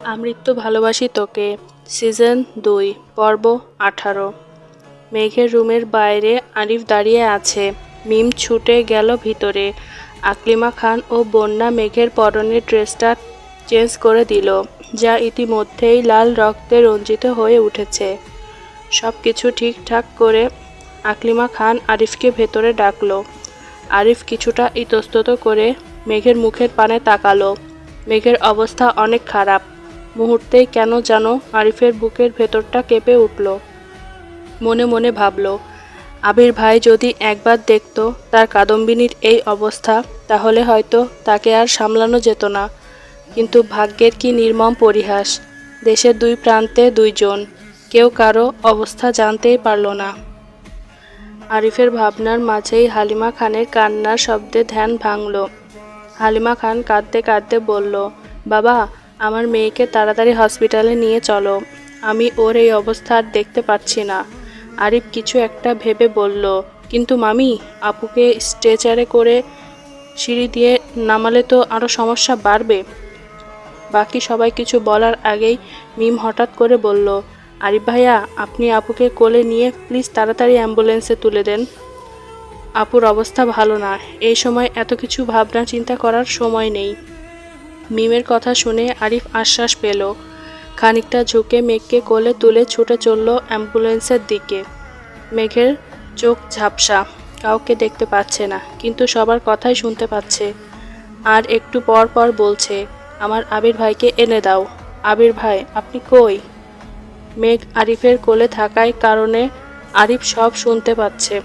আমৃত্যু ভালোবাসি তোকে। সিজন দুই, পর্ব আঠারো। মেঘের রুমের বাইরে আরিফ দাঁড়িয়ে আছে। মিম ছুটে গেল ভিতরে। আকলিমা খান ও বন্যা মেঘের পরনের ড্রেসটা চেঞ্জ করে দিল, যা ইতিমধ্যেই লাল রক্তে রঞ্জিত হয়ে উঠেছে। সব কিছু ঠিকঠাক করে আকলিমা খান আরিফকে ভেতরে ডাকলো। আরিফ কিছুটা ইতস্তত করে মেঘের মুখের পানে তাকালো। মেঘের অবস্থা অনেক খারাপ। মুহূর্তেই কেন যেন আরিফের বুকের ভেতরটা কেঁপে উঠল। মনে মনে ভাবল, আবির ভাই যদি একবার দেখতো তার কাদম্বিনীর এই অবস্থা, তাহলে হয়তো তাকে আর সামলানো যেত না। কিন্তু ভাগ্যের কি নির্মম পরিহাস, দেশের দুই প্রান্তে দুইজন, কেউ কারও অবস্থা জানতেই পারল না। আরিফের ভাবনার মাঝেই হালিমা খানের কান্নার শব্দে ধ্যান ভাঙল। হালিমা খান কাঁদতে কাঁদতে বলল, বাবা আমার মেয়েকে তাড়াতাড়ি হসপিটালে নিয়ে চলো। আমি ওর এই অবস্থা আর দেখতে পাচ্ছি না। আরিফ কিছু একটা ভেবে বলল, কিন্তু মামি, আপুকে স্ট্রেচারে করে সিঁড়ি দিয়ে নামালে তো আরও সমস্যা বাড়বে? বাকি সবাই কিছু বলার আগেই মিম হঠাৎ করে বলল, আরিফ ভাইয়া, আপনি আপুকে কোলে নিয়ে প্লিজ তাড়াতাড়ি অ্যাম্বুলেন্সে তুলে দেন। আপুর অবস্থা ভালো না। এই সময় এত কিছু ভাবনা চিন্তা করার সময় নেই। মিমের কথা শুনে আরিফ আশ্বাস পেল। খানিকটা ঝুঁকে মেঘকে কোলে তুলে ছুটে চলল অ্যাম্বুলেন্সের দিকে। মেঘের চোখ ঝাপসা, কাউকে দেখতে পাচ্ছে না, কিন্তু সবার কথাই শুনতে পাচ্ছে। আর একটু পর পর বলছে, আমার আবির ভাইকে এনে দাও। আবির ভাই, আপনি কই? মেঘ আরিফের কোলে থাকায় কারণে আরিফ সব শুনতে পাচ্ছে।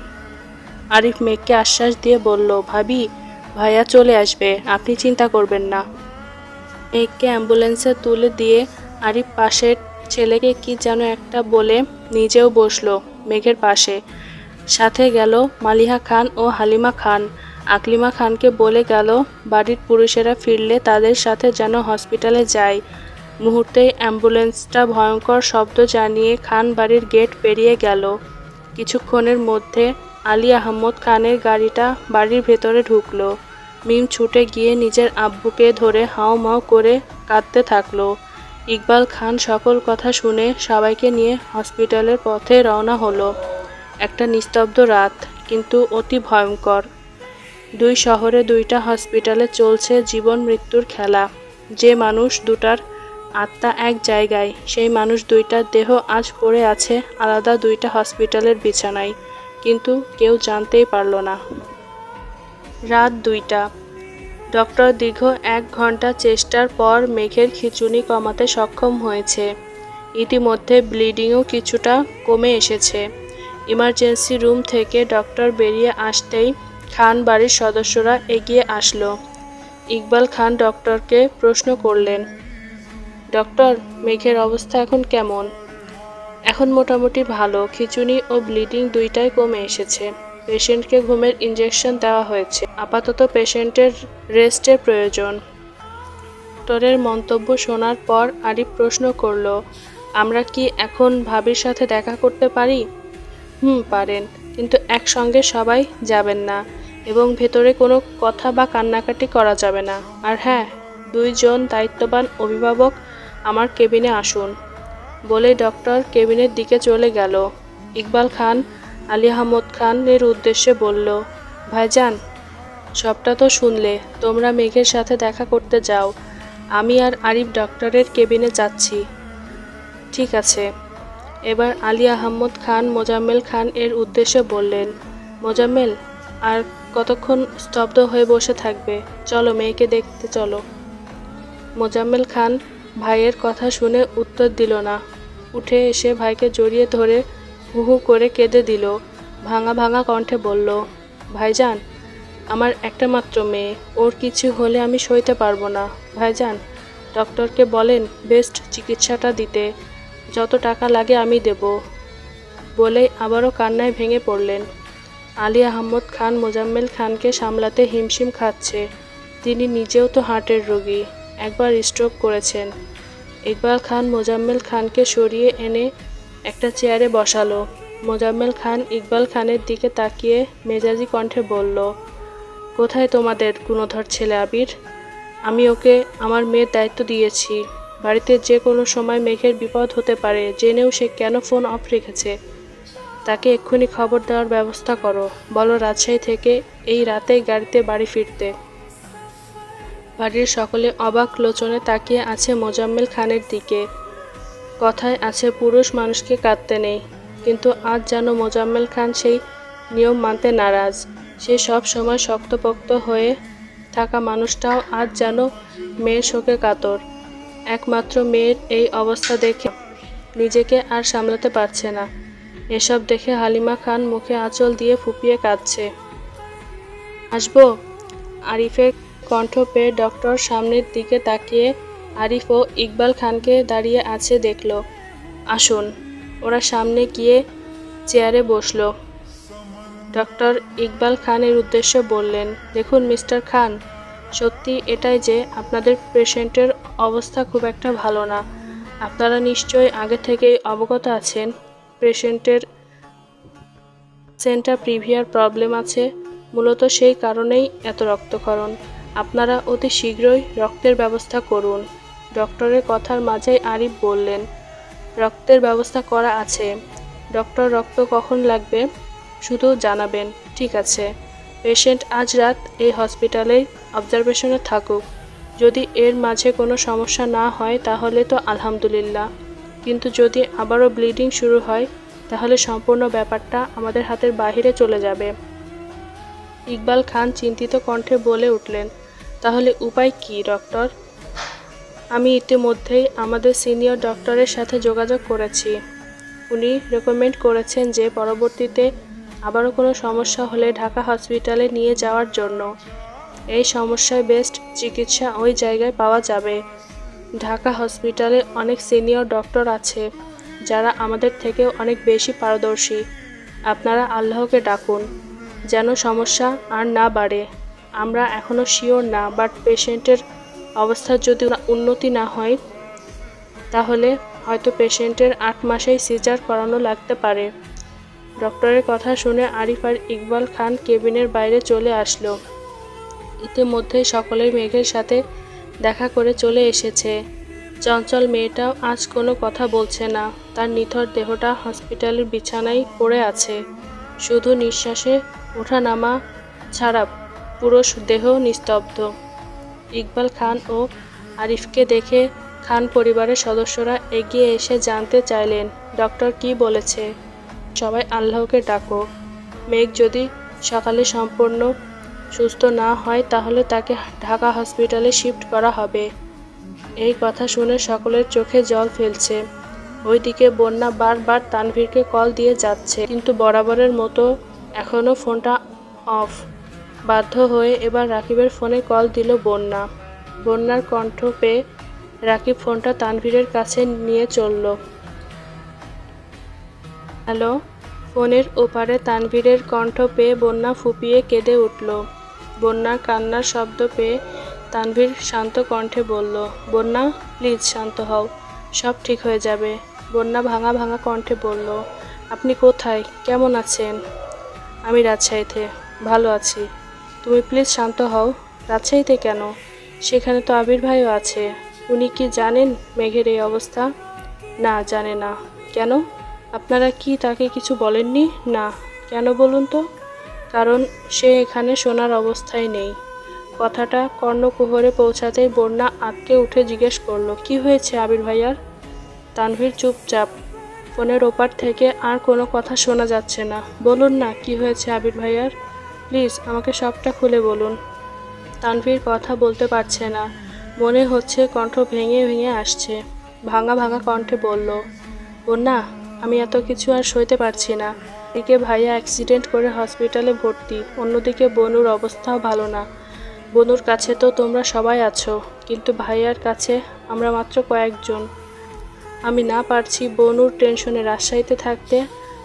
আরিফ মেঘকে আশ্বাস দিয়ে বলল, ভাবি, ভাইয়া চলে আসবে, আপনি চিন্তা করবেন না। মেঘকে অ্যাম্বুলেন্সে তুলে দিয়ে আরিফ পাশের ছেলেকে কি যেন একটা বলে নিজেও বসল মেঘের পাশে। সাথে গেল মালিহা খান ও হালিমা খান। আকলিমা খানকে বলে গেল, বাড়ির পুরুষেরা ফিরলে তাদের সাথে যেন হসপিটালে যায়। মুহূর্তেই অ্যাম্বুলেন্সটা ভয়ঙ্কর শব্দ জানিয়ে খান বাড়ির গেট পেরিয়ে গেল। কিছুক্ষণের মধ্যে আলী আহমদ খানের গাড়িটা বাড়ির ভেতরে ঢুকলো। মিম ছুটে গিয়ে নিজের আব্বুকে ধরে হাও মাও করে কাঁদতে থাকল। ইকবাল খান সকল কথা শুনে সবাইকে নিয়ে হসপিটালের পথে রওনা হলো। একটা নিস্তব্ধ রাত, কিন্তু অতি ভয়ঙ্কর। দুই শহরে দুইটা হসপিটালে চলছে জীবন মৃত্যুর খেলা। যে মানুষ দুটার আত্মা এক জায়গায়, সেই মানুষ দুইটার দেহ আজ পড়ে আছে আলাদা দুইটা হসপিটালের বিছানায়। কিন্তু কেউ জানতেই পারল না। রাত দুইটা। ডক্টর দীর্ঘ এক ঘণ্টা চেষ্টার পর মেঘের খিচুনি কমাতে সক্ষম হয়েছে। ইতিমধ্যে ব্লিডিংও কিছুটা কমে এসেছে। ইমার্জেন্সি রুম থেকে ডক্টর বেরিয়ে আসতেই খান বাড়ির সদস্যরা এগিয়ে আসলো। ইকবাল খান ডক্টরকে প্রশ্ন করলেন, ডক্টর, মেঘের অবস্থা এখন কেমন? এখন মোটামুটি ভালো। খিচুনি ও ব্লিডিং দুইটাই কমে এসেছে। পেশেন্টকে ঘুমের ইঞ্জেকশন দেওয়া হয়েছে। আপাতত পেশেন্টের রেস্টের প্রয়োজন। ডক্টরের মন্তব্য শোনার পর আরিফ প্রশ্ন করল, আমরা কি এখন ভাবির সাথে দেখা করতে পারি? হুম, পারেন। কিন্তু একসঙ্গে সবাই যাবেন না এবং ভেতরে কোনো কথা বা কান্নাকাটি করা যাবে না। আর হ্যাঁ দুইজন দায়িত্ববান অভিভাবক আমার কেবিনে আসুন। বলে ডক্টর কেবিনের দিকে চলে গেল। ইকবাল খান আলী আহমদ খানের উদ্দেশ্যে বলল, ভাইজান, সবটা তো শুনলে। তোমরা মেঘের সাথে দেখা করতে যাও। আমি আর আরিফ ডক্টরের কেবিনে যাচ্ছি। ঠিক আছে। এবার আলী আহমদ খান, মোজাম্মেল খান এর উদ্দেশ্যে বললেন, মোজাম্মেল, আর কতক্ষণ স্তব্ধ হয়ে বসে থাকবে? চলো মেয়েকে দেখতে চলো। মোজাম্মেল খান ভাইয়ের কথা শুনে উত্তর দিল না। উঠে এসে ভাইকে জড়িয়ে ধরে হু হু করে কেঁদে দিল। ভাঙা ভাঙা কণ্ঠে বলল, ভাইজান, আমার একটা মাত্র মেয়ে, ওর কিছু হলে আমি সইতে পারব না। ভাইজান, ডক্টরকে বলেন বেস্ট চিকিৎসাটা দিতে, যত টাকা লাগে আমি দেব। বলেই আবারও কান্নায় ভেঙে পড়লেন। আলী আহমদ খান মোজাম্মেল খানকে সামলাতে হিমশিম খাচ্ছে। তিনি নিজেও তো হার্টের রোগী, একবার স্ট্রোক করেছেন। ইকবাল খান মোজাম্মেল খানকে সরিয়ে এনে একটা চেয়ারে বসালো। মোজাম্মেল খান ইকবাল খানের দিকে তাকিয়ে মেজাজি কণ্ঠে বলল, কোথায় তোমাদের গুণধর ছেলে আবির? আমি ওকে আমার মেয়ের দায়িত্ব দিয়েছি। বাড়িতে যে কোনো সময় মেঘের বিপদ হতে পারে, জেনেও সে কেন ফোন অফ রেখেছে? তাকে এক্ষুনি খবর দেওয়ার ব্যবস্থা করো। বলো রাজশাহী থেকে এই রাতেই গাড়িতে বাড়ি ফিরতে। বাড়ির সকলে অবাক লোচনে তাকিয়ে আছে মোজাম্মেল খানের দিকে। কথায় আছে, পুরুষ মানুষকে কাঁদতে নেই। কিন্তু আজ যেন মোজাম্মেল খান সেই নিয়ম মানতে নারাজ। সে সব সময় শক্তপোক্ত হয়ে থাকা মানুষটাও আজ যেন মেয়ের শোকে কাতর। একমাত্র মেয়ের এই অবস্থা দেখে নিজেকে আর সামলাতে পারছে না। এসব দেখে হালিমা খান মুখে আঁচল দিয়ে ফুপিয়ে কাঁদছে। আসব? আরিফের কণ্ঠ পেয়ে ডক্টর সামনের দিকে তাকিয়ে আরিফ ও ইকবাল খানকে দাঁড়িয়ে আছে দেখল। আসুন, ওরা সামনে গিয়ে চেয়ারে বসল। ডক্টর ইকবাল খানের উদ্দেশ্যে বললেন, দেখুন মিস্টার খান, সত্যি এটাই যে আপনাদের পেশেন্টের অবস্থা খুব একটা ভালো না। আপনারা নিশ্চয়ই আগে থেকেই অবগত আছেন, পেশেন্টের সেন্টার প্রিভিয়ার প্রবলেম আছে, মূলত সেই কারণেই এত রক্তক্ষরণ। আপনারা অতি শীঘ্রই রক্তের ব্যবস্থা করুন। ডক্টরের কথার মাঝেই আরিফ বললেন, রক্তের ব্যবস্থা করা আছে। ডক্টর, রক্ত কখন লাগবে? শুধু জানাবেন, ঠিক আছে। পেশেন্ট আজ রাত এই হসপিটালে অবজারভেশনে থাকুক। যদি এর মাঝে কোনো সমস্যা না হয়, তাহলে তো আলহামদুলিল্লাহ। কিন্তু যদি আবারও ব্লিডিং শুরু হয়, তাহলে সম্পূর্ণ ব্যাপারটা আমাদের হাতের বাহিরে চলে যাবে। ইকবাল খান চিন্তিত কণ্ঠে বলে উঠলেন, তাহলে উপায় কি, ডক্টর? আমি ইতিমধ্যেই আমাদের সিনিয়র ডক্টরের সাথে যোগাযোগ করেছি। উনি রেকমেন্ড করেছেন যে পরবর্তীতে আবারও কোনো সমস্যা হলে ঢাকা হসপিটালে নিয়ে যাওয়ার জন্য। এই সমস্যায় বেস্ট চিকিৎসা ওই জায়গায় পাওয়া যাবে। ঢাকা হসপিটালে অনেক সিনিয়র ডক্টর আছে, যারা আমাদের থেকেও অনেক বেশি পারদর্শী। আপনারা আল্লাহকে ডাকুন, যেন সমস্যা আর না বাড়ে। আমরা এখনও শিওর না বাট পেশেন্টের অবস্থার যদি উন্নতি না হয়, তাহলে হয়তো পেশেন্টের আট মাসেই সিজার করানো লাগতে পারে। ডক্টরের কথা শুনে আরিফ আর ইকবাল খান কেবিনের বাইরে চলে আসলো। ইতিমধ্যেই সকলেই মেঘের সাথে দেখা করে চলে এসেছে। চঞ্চল মেয়েটাও আজ কোনো কথা বলছে না। তার নিথর দেহটা হসপিটালের বিছানায় পড়ে আছে। শুধু নিঃশ্বাসে ওঠা নামা ছাড়া পুরো দেহ নিস্তব্ধ। ইকবাল খান ও আরিফকে দেখে খান পরিবারের সদস্যরা এগিয়ে এসে জানতে চাইলেন, ডক্টর কি বলেছে? সবাই আল্লাহকে ডাকো। মেঘ যদি সকালে সম্পূর্ণ সুস্থ না হয়, তাহলে তাকে ঢাকা হসপিটালে শিফট করা হবে। এই কথা শুনে সকলের চোখে জল ফেলছে। ওইদিকে বন্যা বারবার তানভীরকে কল দিয়ে যাচ্ছে, কিন্তু বরাবরের মতো এখনও ফোনটা অফ। বাধ্য হয়ে এবার রাকিবের ফোনে কল দিল বন্যা। বন্যার কণ্ঠ পেয়ে রাকিব ফোনটা তানভীরের কাছে নিয়ে চলল। হ্যালো? ফোনের ওপারে তানভীরের কণ্ঠ পেয়ে বন্যা ফুপিয়ে কেঁদে উঠল। বন্যার কান্নার শব্দ পেয়ে তানভীর শান্ত কণ্ঠে বলল, বন্যা, প্লিজ শান্ত হও, সব ঠিক হয়ে যাবে। বন্যা ভাঙা ভাঙা কণ্ঠে বলল, আপনি কোথায়? কেমন আছেন? আমি রাজশাহীতে, ভালো আছি। তুমি প্লিজ শান্ত হও। রাজশাহীতে কেন? সেখানে তো আবির ভাইও আছে। উনি কি জানেন মেঘের এই অবস্থা? না, জানে না। কেন? আপনারা কি তাকে কিছু বলেননি? না। কেন বলুন তো? কারণ সে এখানে শোনার অবস্থায় নেই। কথাটা কর্ণকুহরে পৌঁছাতেই বন্যা আটকে উঠে জিজ্ঞেস করল, কি হয়েছে আবির ভাইয়ার? তানভীর চুপচাপ ফোনের ওপার থেকে আর কোনো কথা শোনা যাচ্ছে না। বলুন না, কি হয়েছে আবির ভাইয়ার? প্লিজ, আমাকে সবটা খুলে বলুন। তানভীর কথা বলতে পারছে না। মনে হচ্ছে কণ্ঠ ভেঙে ভেঙে আসছে। ভাঙা ভাঙা কণ্ঠে বলল বন্যা আমি এত কিছু আর সইতে পারছি না। এদিকে ভাইয়া অ্যাক্সিডেন্ট করে হসপিটালে ভর্তি, অন্যদিকে বনুর অবস্থাও ভালো না। বনুর কাছে তো তোমরা সবাই আছো, কিন্তু ভাইয়ার কাছে আমরা মাত্র কয়েকজন। আমি না পারছি বনুর টেনশনে রাজশাহীতে থাকতে,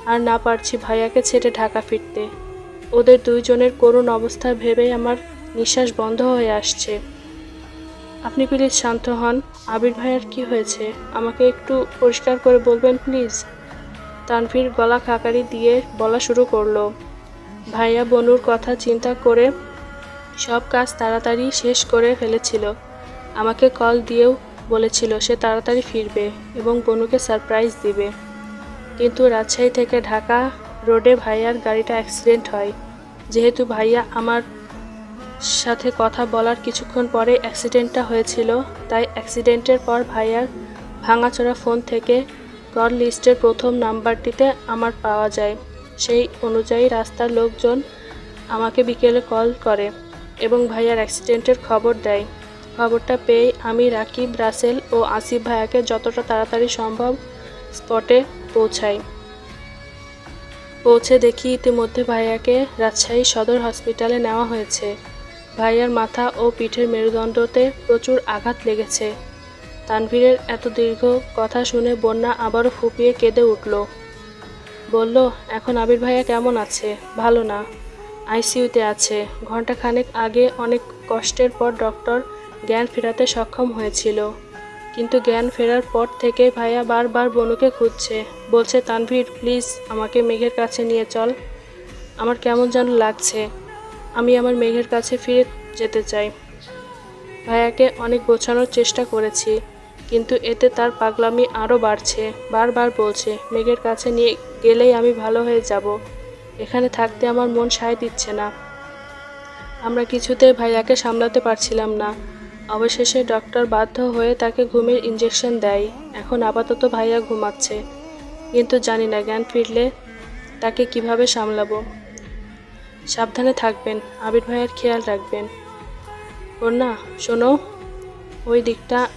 আর না পারছি ভাইয়াকে ছেড়ে ঢাকা ফিরতে। ওদের দুইজনের করুণ অবস্থা ভেবেই আমার নিঃশ্বাস বন্ধ হয়ে আসছে। আপনি প্লিজ শান্ত হন। আবির ভাইয়ার কি হয়েছে? আমাকে একটু পরিষ্কার করে বলবেন প্লিজ? তানভীর গলা খাকারি দিয়ে বলা শুরু করল। ভাইয়া বনুর কথা চিন্তা করে সব কাজ তাড়াতাড়ি শেষ করে ফেলেছিল। আমাকে কল দিয়েও বলেছিল সে তাড়াতাড়ি ফিরবে এবং বনুকে সারপ্রাইজ দিবে। কিন্তু রাজশাহী থেকে ঢাকা রোডে ভাইয়ার গাড়িটা অ্যাক্সিডেন্ট হয়। যেহেতু ভাইয়া আমার সাথে কথা বলার কিছুক্ষণ পরে অ্যাক্সিডেন্টটা হয়েছিল, তাই অ্যাক্সিডেন্টের পর ভাইয়ার ভাঙাচোরা ফোন থেকে কল লিস্টের প্রথম নাম্বারটিতে আমার পাওয়া যায়। সেই অনুযায়ী রাস্তার লোকজন আমাকে বিকেলে কল করে এবং ভাইয়ার অ্যাক্সিডেন্টের খবর দেয়। খবরটা পেয়ে আমি, রাকিব, রাসেল ও আসিফ ভাইয়াকে যতটা তাড়াতাড়ি সম্ভব স্পটে পৌঁছাই। পৌঁছে দেখি ইতিমধ্যে ভাইয়াকে রাজশাহী সদর হসপিটালে নেওয়া হয়েছে। ভাইয়ার মাথা ও পিঠের মেরুদণ্ডতে প্রচুর আঘাত লেগেছে। তানভীরের এত দীর্ঘ কথা শুনে বন্যা আবারও ফুপিয়ে কেঁদে উঠল। বলল, এখন আবির ভাইয়া কেমন আছে? ভালো না। আইসিইউতে আছে। ঘন্টাখানেক আগে অনেক কষ্টের পর ডক্টর জ্ঞান ফেরাতে সক্ষম হয়েছিল। কিন্তু জ্ঞান ফেরার পর থেকে ভাইয়া বারবার বনুকে খুঁজছে। বলছে, তানভীর প্লিজ আমাকে মেঘের কাছে নিয়ে চল। আমার কেমন যেন লাগছে। আমি আমার মেঘের কাছে ফিরে যেতে চাই। ভাইয়াকে অনেক বোঝানোর চেষ্টা করেছি, কিন্তু এতে তার পাগলামি আরও বাড়ছে। বারবার বলছে, মেঘের কাছে নিয়ে গেলেই আমি ভালো হয়ে যাব। এখানে থাকতে আমার মন সায় দিচ্ছে না। আমরা কিছুতেই ভাইয়াকে সামলাতে পারছিলাম না। অবশেষে ডক্টর বাধ্য হয়ে তাকে ঘুমের ইঞ্জেকশন দেয়। এখন আপাতত ভাইয়া ঘুমাচ্ছে। কিন্তু জানি না, জ্ঞান ফিরলে তাকে কীভাবে সামলাবো। সাবধানে থাকবেন, আবির ভাইয়ের খেয়াল রাখবেন। ওর না শোনো, ওই দিকটা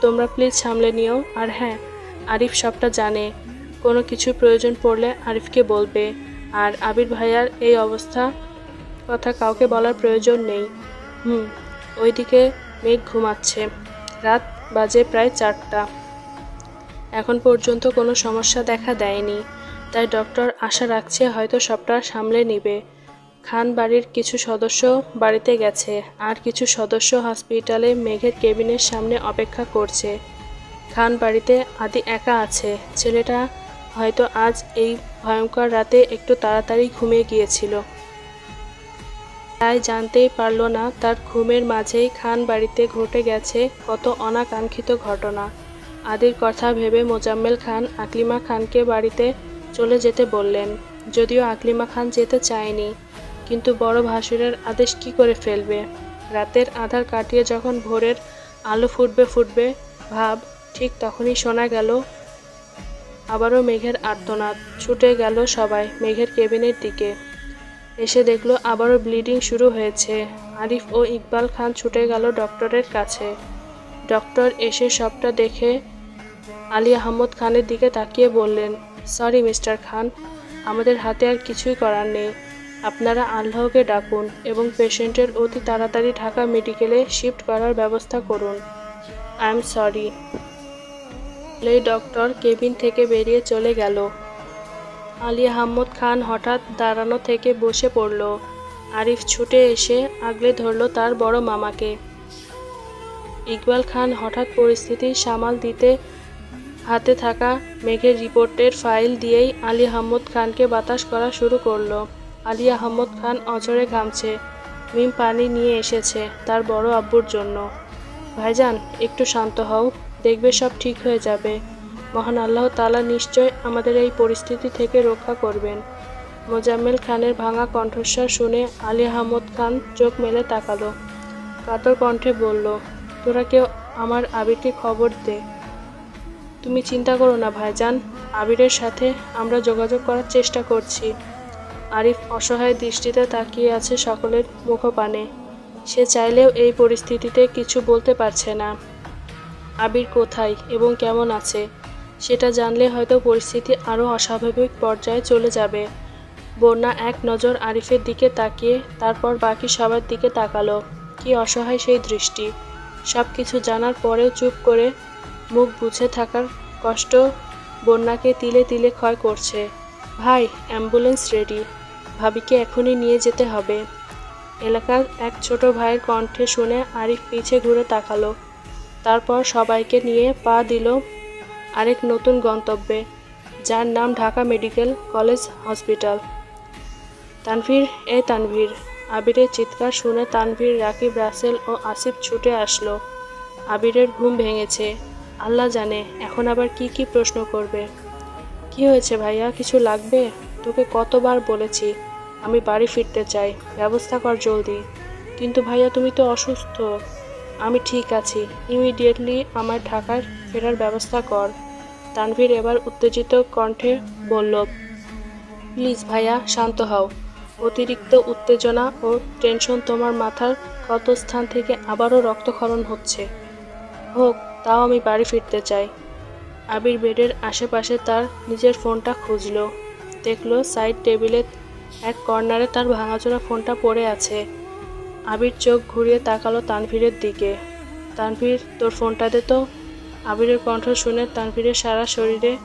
তোমরা প্লিজ সামলে নিও। আর হ্যাঁ আরিফ সবটা জানে। কোনো কিছু প্রয়োজন পড়লে আরিফকে বলবে। আর আবির ভাইয়ার এই অবস্থা কথা কাউকে বলার প্রয়োজন নেই। হুম, ওইদিকে মেঘ ঘুমাচ্ছে। রাত বাজে প্রায় চারটা। এখন পর্যন্ত কোনো সমস্যা দেখা দেয়নি। তাই ডক্টর আশা রাখছে হয়তো সবটা সামলে নিবে। খান বাড়ির কিছু সদস্য বাড়িতে গেছে। আর কিছু সদস্য হসপিটালে মেঘের কেবিনের সামনে অপেক্ষা করছে। খান বাড়িতে আদি একা আছে। ছেলেটা হয়তো আজ এই ভয়ঙ্কর রাতে একটু তাড়াতাড়ি ঘুমিয়ে গিয়েছিল। তাই জানতেই পারল না তার ঘুমের মাঝেই খান বাড়িতে ঘটে গেছে কত অনাকাঙ্ক্ষিত ঘটনা। আদির কথা ভেবে মোজাম্মেল খান আকলিমা খানকে বাড়িতে চলে যেতে বললেন, যদিও আকলিমা খান যেতে চায়নি। কিন্তু বড় ভাসুরের আদেশ কি করে ফেলবে? রাতের আধার কাটিয়ে যখন ভোরের আলো ফুটবে ফুটবে ভাব, ঠিক তখনই শোনা গেল, আবারও মেঘের আর্তনাদ। ছুটে গেল সবাই মেঘের কেবিনের দিকে। এসে দেখল আবারও ব্লিডিং শুরু হয়েছে। আরিফ ও ইকবাল খান ছুটে গেল ডক্টরের কাছে। ডক্টর এসে সবটা দেখে আলী আহমদ খানের দিকে তাকিয়ে বললেন, সরি মিস্টার খান, আমাদের হাতে আর কিছুই করার নেই। আপনারা আল্লাহকে ডাকুন এবং পেশেন্টের অতি তাড়াতাড়ি ঢাকা মেডিকেলে শিফট করার ব্যবস্থা করুন। I am sorry. এই ডক্টর কেবিন থেকে বেরিয়ে চলে গেল। আলী আহম্মদ খান হঠাৎ দাঁড়ানো থেকে বসে পড়ল। আরিফ ছুটে এসে আগলে ধরল তার বড় মামাকে। ইকবাল খান হঠাৎ পরিস্থিতি সামাল দিতে হাতে থাকা মেঘের রিপোর্টের ফাইল দিয়েই আলী আহম্মদ খানকে বাতাস করা শুরু করল। আলী আহম্মদ খান অঝরে ঘামছে, মিম পানি নিয়ে এসেছে তার বড় আব্বুর জন্য। ভাইজান, একটু শান্ত হও, দেখবে সব ঠিক হয়ে যাবে। মহান আল্লাহ তালা নিশ্চয় আমাদের এই পরিস্থিতি থেকে রক্ষা করবেন। মোজাম্মেল খানের ভাঙা কণ্ঠস্বর শুনে আলী আহমদ খান চোখ মেলে তাকালো। কাতর কণ্ঠে বলল, তোরা কেউ আমার আবিরকে খবর দে। তুমি চিন্তা করো না ভাইজান, আবিরের সাথে আমরা যোগাযোগ করার চেষ্টা করছি। আরিফ অসহায় দৃষ্টিতে তাকিয়ে আছে সকলের মুখপানে। সে চাইলেও এই পরিস্থিতিতে কিছু বলতে পারছে না। আবির কোথায় এবং কেমন আছে? সেটা জানলে হয়তো পরিস্থিতি আরও অস্বাভাবিক পর্যায়ে চলে যাবে। বন্যা এক নজর আরিফের দিকে তাকিয়ে তারপর বাকি সবার দিকে তাকালো। কি অসহায় সেই দৃষ্টি। সব কিছু জানার পরেও চুপ করে মুখ বুঝে থাকার কষ্ট বন্যাকে তিলে তিলে ক্ষয় করছে। ভাই, অ্যাম্বুলেন্স রেডি। ভাবিকে এখনই নিয়ে যেতে হবে। এলাকার এক ছোট ভাইয়ের কণ্ঠে শুনে আরিফ পিছে ঘুরে তাকালো। তারপর সবাইকে নিয়ে পা দিল আরেক নতুন গন্তব্যে, যার নাম Dhaka medical college hospital. Tanvir, এ তানভীর। আবিরের চিৎকার শুনে তানভীর, রাকিব, রাসেল ও আসিফ ছুটে আসলো। আবিরের ঘুম ভেঙেছে। আল্লাহ জানে এখন আবার কি কি প্রশ্ন করবে। কি হয়েছে ভাইয়া? কিছু লাগবে? তোকে কতবার বলেছি, আমি বাড়ি ফিরতে চাই। ব্যবস্থা কর জলদি। কিন্তু ভাইয়া, তুমি তো অসুস্থ। আমি ঠিক আছি। ইমিডিয়েটলি আমার ঢাকার ফেরার ব্যবস্থা কর। তানভীর এবার উত্তেজিত কণ্ঠে বলল, প্লিজ ভাইয়া, শান্ত হও। অতিরিক্ত উত্তেজনা ও টেনশন তোমার মাথার কত স্থান থেকে আবারও রক্তক্ষরণ হচ্ছে। হোক, তাও আমি বাড়ি ফিরতে চাই। আবির বেডের আশেপাশে তার নিজের ফোনটা খুঁজলো। দেখল সাইড টেবিলে এক কর্নারে তার ভাঙাচোরা ফোনটা পড়ে আছে। আবির চোখ ঘুরিয়ে তাকালো তানভীরের দিকে। তানভীর, তোর ফোনটা দে তো। আবিরের কণ্ঠ শুনে তানভীরের সারা শরীরে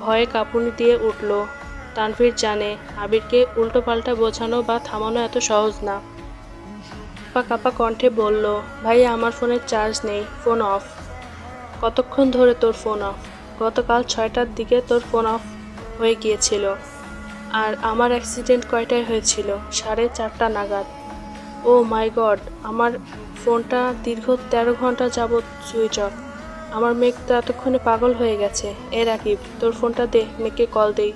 ভয়ে কাঁপুনি দিয়ে উঠল। তানভীর জানে আবিরকে উল্টোপাল্টা বোঝানো বা থামানো এত সহজ না। কাপা কাপা কণ্ঠে বলল ভাই আমার ফোনের চার্জ নেই, ফোন অফ। কতক্ষণ ধরে তোর ফোন অফ? গতকাল ছয়টার দিকে তোর ফোন অফ হয়ে গিয়েছিল। আর আমার অ্যাক্সিডেন্ট কয়টায় হয়েছিল? সাড়ে চারটা নাগাদ। ও মাই গড, আমার ফোনটা দীর্ঘ তেরো ঘণ্টা যাবৎ সুইচ অফ। আমার মেঘ তো এতক্ষণে পাগল হয়ে গেছে। এ রাকিব, তোর ফোনটা দে মেঘকে কল দেই।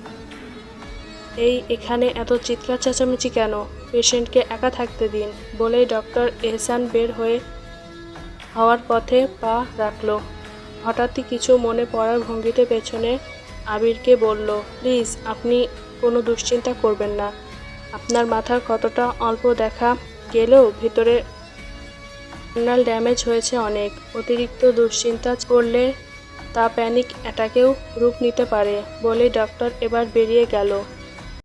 এই, এখানে এত চিৎকার চেঁচামেচি কেন? পেশেন্টকে একা থাকতে দিন, বলেই ডক্টর এহসান বের হয়ে হওয়ার পথে পা রাখল। হঠাৎই কিছু মনে পড়ার ভঙ্গিতে পেছনে আবিরকে বলল, প্লিজ, আপনি কোনো দুশ্চিন্তা করবেন না। আপনার মাথার কতটা অল্প দেখা গেলেও ভিতরে ইন্টারনাল ড্যামেজ হয়েছে অনেক। অতিরিক্ত দুশ্চিন্তা করলে তা প্যানিক অ্যাটাকেও রূপ নিতে পারে বলে ডক্টর এবার বেরিয়ে গেল।